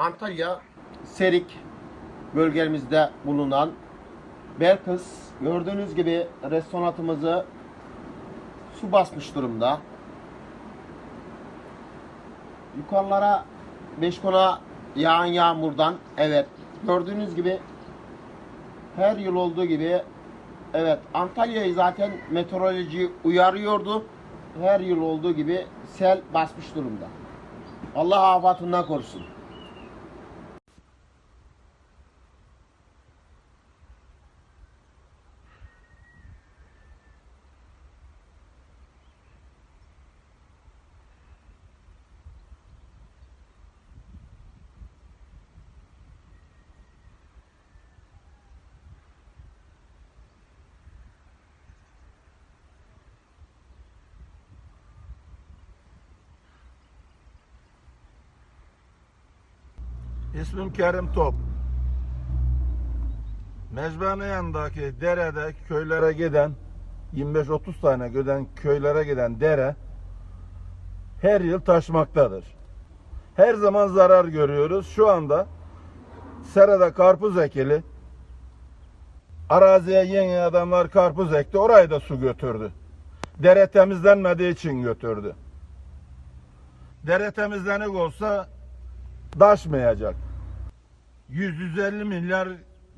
Antalya Serik bölgemizde bulunan Belkıs gördüğünüz gibi restoranımızı su basmış durumda. Yukarılara Beşkona yağan yağmurdan evet gördüğünüz gibi her yıl olduğu gibi evet Antalya'yı zaten meteoroloji uyarıyordu. Her yıl olduğu gibi sel basmış durumda. Allah afatından korusun. İsmim Kerim Top. Mecbane yanındaki derede köylere giden 25-30 tane giden köylere giden dere her yıl taşmaktadır. Her zaman zarar görüyoruz. Şu anda serada karpuz ekili. Araziye yeni adamlar karpuz ekti. Orayı da su götürdü. Dere temizlenmediği için götürdü. Dere temizlenik olsa daşmayacak. 100-150 milyar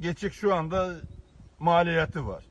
geçik şu anda maliyeti var.